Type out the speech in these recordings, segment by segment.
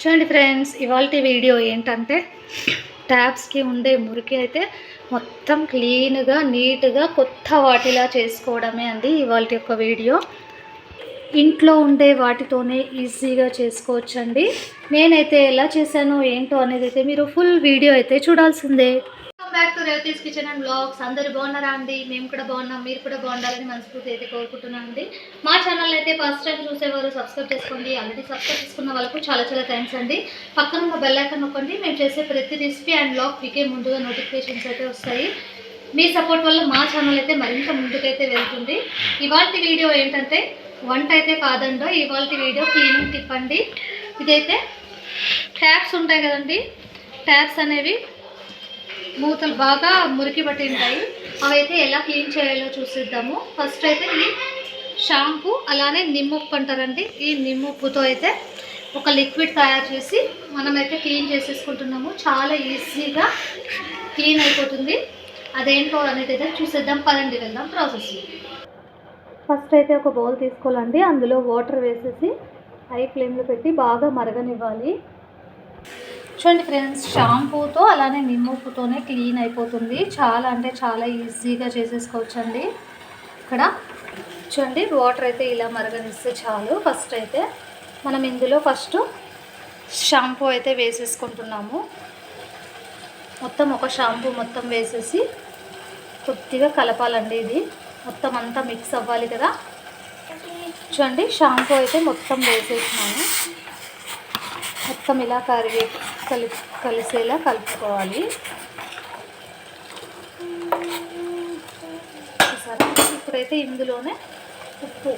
చూడండి ఫ్రెండ్స్ ఇవాళ వీడియో ఏంటంటే ట్యాబ్స్కి ఉండే మురికి అయితే మొత్తం క్లీన్గా నీట్గా కొత్త వాటిలా చేసుకోవడమే అండి ఇవాళ యొక్క వీడియో. ఇంట్లో ఉండే వాటితోనే ఈజీగా చేసుకోవచ్చండి. నేనైతే ఎలా చేశానో ఏంటో అనేది అయితే మీరు ఫుల్ వీడియో అయితే చూడాల్సిందే. Back to Revathi's kitchen and blogs అందరు బాగున్నారా అండి? మేము కూడా బాగున్నాం. మీరు కూడా బాగుండాలని మనస్ఫూర్తి అయితే కోరుకుంటున్నాం అండి. మా ఛానల్ అయితే ఫస్ట్ టైం చూసేవారు సబ్స్క్రైబ్ చేసుకోండి. ఆల్రెడీ సబ్స్క్రైబ్ చేసుకున్న వాళ్ళకు చాలా చాలా థ్యాంక్స్ అండి. పక్కన ఉన్న బెల్ ఐకాన్ నొక్కండి. మేము చేసే ప్రతి రెసిపీ అండ్ బ్లాగ్ మీకే ముందుగా నోటిఫికేషన్స్ అయితే వస్తాయి. మీ సపోర్ట్ వల్ల మా ఛానల్ అయితే మరింత ముందుకైతే వెళ్తుంది. ఇవాళ వీడియో ఏంటంటే వంట అయితే కాదండో ఇవాళ వీడియో క్లీనింగ్ టిప్ అండి. ఇదైతే ట్యాప్స్ ఉంటాయి కదండి. ట్యాప్స్ అనేవి మూతలు బాగా మురికి పట్టి ఉంటాయి అవైతే ఎలా క్లీన్ చేయాలో చూసిద్దాము. ఫస్ట్ అయితే ఈ షాంపూ అలానే నిమ్మప్పు అంటారండి. ఈ నిమ్మప్పుతో అయితే ఒక లిక్విడ్ తయారు చేసి మనమైతే క్లీన్ చేసేసుకుంటున్నాము. చాలా ఈజీగా క్లీన్ అయిపోతుంది. అదేంటో అనేది అయితే చూసేద్దాం. పదండి వెళ్దాం ప్రాసెస్. ఫస్ట్ అయితే ఒక బౌల్ తీసుకోవాలండి. అందులో వాటర్ వేసేసి హై ఫ్లేమ్లో పెట్టి బాగా మరగనివ్వాలి. చూడండి ఫ్రెండ్స్ షాంపూతో అలానే నిమ్మూపుతోనే క్లీన్ అయిపోతుంది. చాలా అంటే చాలా ఈజీగా చేసేసుకోవచ్చండి. ఇక్కడ చూడండి వాటర్ అయితే ఇలా మరగనిస్తే చాలు. ఫస్ట్ అయితే మనం ఇందులో ఫస్ట్ షాంపూ అయితే వేసేసుకుంటున్నాము. మొత్తం ఒక షాంపూ మొత్తం వేసేసి కొద్దిగా కలపాలండి ఇది. మొత్తం అంతా మిక్స్ అవ్వాలి కదా. చూడండి షాంపూ అయితే మొత్తం వేసేసినాను మొత్తం ఇలా కరిగే కలి కలిసేలా కలుపుకోవాలి. ఇప్పుడైతే ఇందులోనే ఉప్పు.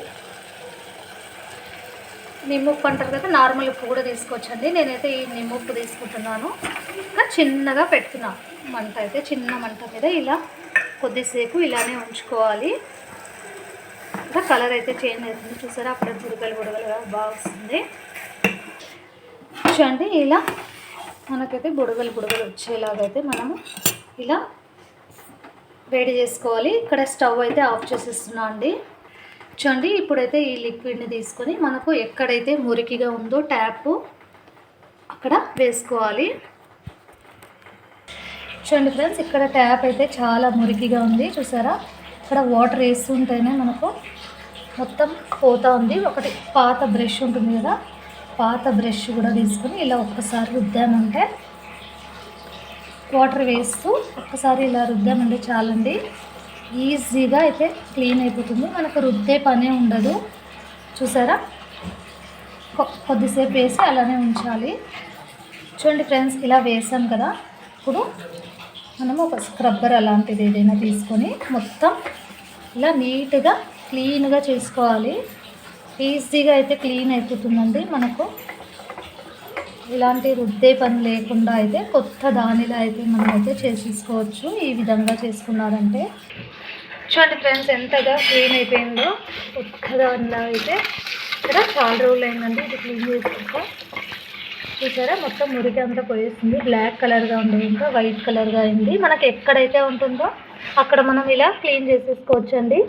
నిమ్మప్పు అంటారు కదా నార్మల్ ఉప్పు కూడా తీసుకోవచ్చండి. నేనైతే ఈ నిమ్మప్పు తీసుకుంటున్నాను. ఇంకా చిన్నగా పెడుతున్నా. మంట అయితే చిన్న మంట మీద ఇలా కొద్దిసేపు ఇలానే ఉంచుకోవాలి. ఇంకా కలర్ అయితే చేంజ్ అవుతుంది. చూసారా? అప్పుడే బుడగలు బుడగలుగా బాగా వస్తుంది. చూడండి ఇలా మనకైతే బుడగలు బుడగలు వచ్చేలాగైతే మనము ఇలా వేడి చేసుకోవాలి. ఇక్కడ స్టవ్ అయితే ఆఫ్ చేసేస్తున్నా అండి. చూడండి ఇప్పుడైతే ఈ లిక్విడ్ని తీసుకొని మనకు ఎక్కడైతే మురికిగా ఉందో ట్యాప్ అక్కడ వేసుకోవాలి. చూడండి ఫ్రెండ్స్ ఇక్కడ ట్యాప్ అయితే చాలా మురికిగా ఉంది. చూసారా? ఇక్కడ వాటర్ వేస్తుంటేనే మనకు మొత్తం పోతూ ఉంది. ఒకటి పాత బ్రష్ ఉంటుంది కదా పాత బ్రష్ కూడా తీసుకొని ఇలా ఒక్కసారి రుద్దామంటే వాటర్ వేస్తూ ఒక్కసారి ఇలా రుద్దామంటే చాలండి. ఈజీగా అయితే క్లీన్ అయిపోతుంది. మనకు రుద్దే పనే ఉండదు. చూసారా? కొ- కొద్దిసేపు వేసి అలానే ఉంచాలి. చూడండి ఫ్రెండ్స్ ఇలా వేసాం కదా. ఇప్పుడు మనము ఒక స్క్రబ్బర్ అలాంటిది ఏదైనా తీసుకొని మొత్తం ఇలా నీట్గా క్లీన్గా చేసుకోవాలి. ఈజీగా అయితే క్లీన్ అయిపోతుందండి మనకు. ఇలాంటి రుద్దే పని లేకుండా అయితే కొత్త దానిలో అయితే మనం అయితే చేసేసుకోవచ్చు ఈ విధంగా చేసుకున్నారంటే. చూడండి ఫ్రెండ్స్ ఎంతగా క్లీన్ అయిపోయిందో కొత్త దానిలో అయితే ఇక్కడ చాలా రోజులు అయిందండి ఇది క్లీన్ చేసుకుంటా చూసారా? మొత్తం మురికి అంతా పోయేస్తుంది బ్లాక్ కలర్గా ఉండేది ఇంకా వైట్ కలర్గా అయింది. మనకి ఎక్కడైతే ఉంటుందో అక్కడ మనం ఇలా క్లీన్ చేసేసుకోవచ్చండి.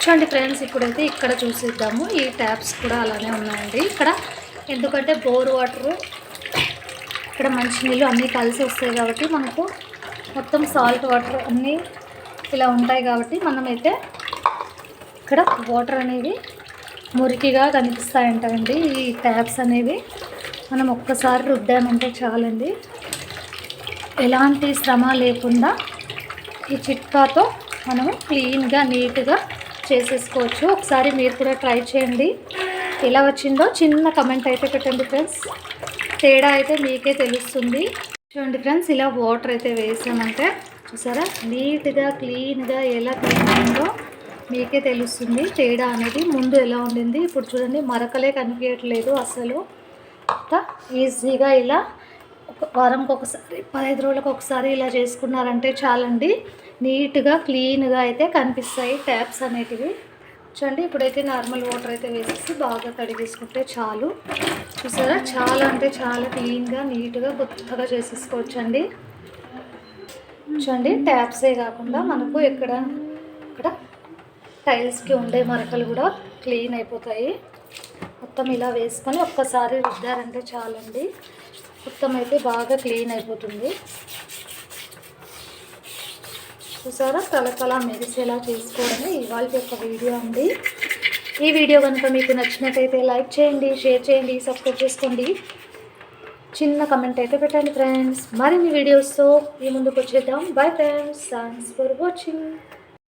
చూడండి ఫ్రెండ్స్ ఇప్పుడైతే ఇక్కడ చూసేద్దాము. ఈ ట్యాప్స్ కూడా అలానే ఉన్నాయండి. ఇక్కడ ఎందుకంటే బోర్ వాటరు ఇక్కడ మంచినీళ్ళు అన్నీ కలిసి వస్తాయి కాబట్టి మనకు మొత్తం సాల్ట్ వాటర్ అన్నీ ఇలా ఉంటాయి కాబట్టి మనమైతే ఇక్కడ వాటర్ అనేవి మురికిగా కనిపిస్తాయంటండి. ఈ ట్యాప్స్ అనేవి మనం ఒక్కసారి రుద్దామంటే చాలండి. ఎలాంటి శ్రమ లేకుండా ఈ చిట్కాతో మనము క్లీన్గా నీట్గా చేసేసుకోవచ్చు. ఒకసారి మీరు కూడా ట్రై చేయండి. ఎలా వచ్చిందో చిన్న కమెంట్ అయితే పెట్టండి ఫ్రెండ్స్. తేడా అయితే మీకే తెలుస్తుంది. చూడండి ఫ్రెండ్స్ ఇలా వాటర్ అయితే వేసామంటే చూసారా? నీట్గా క్లీన్గా ఎలా క్లీన్ అయిందో మీకే తెలుస్తుంది. తేడా అనేది ముందు ఎలా ఉండింది? ఇప్పుడు చూడండి మరకలే కనిపించట్లేదు అసలు. ఈజీగా ఇలా ఒక వారంకి ఒకసారి పదహైదు రోజులకు ఒకసారి ఇలా చేసుకున్నారంటే చాలండి. నీట్గా క్లీన్గా అయితే కనిపిస్తాయి ట్యాప్స్ అనేటివి. చూడండి ఇప్పుడైతే నార్మల్ వాటర్ అయితే వేసేసి బాగా కడిగేసుకుంటే చాలు. చూసారా? చాలా అంటే చాలా క్లీన్గా నీట్గా కొత్తగా చేసేసుకోవచ్చండి. చూడండి ట్యాప్సే కాకుండా మనకు ఎక్కడ ఇక్కడ టైల్స్కి ఉండే మరకలు కూడా క్లీన్ అయిపోతాయి. మొత్తం ఇలా వేసుకొని ఒక్కసారి రుద్దారంటే చాలండి. మొత్తం అయితే బాగా క్లీన్ అయిపోతుంది. చూసారా? తలతల మెరిసేలా చేసుకోవడమే ఇవాళ యొక్క వీడియో అండి. ఈ వీడియో కనుక మీకు నచ్చినట్టయితే లైక్ చేయండి షేర్ చేయండి సబ్స్క్రైబ్ చేసుకోండి. చిన్న కమెంట్ అయితే పెట్టండి ఫ్రెండ్స్. మరిన్ని వీడియోస్తో ఈ ముందుకు వచ్చేద్దాం. Bye friends. Thanks for watching.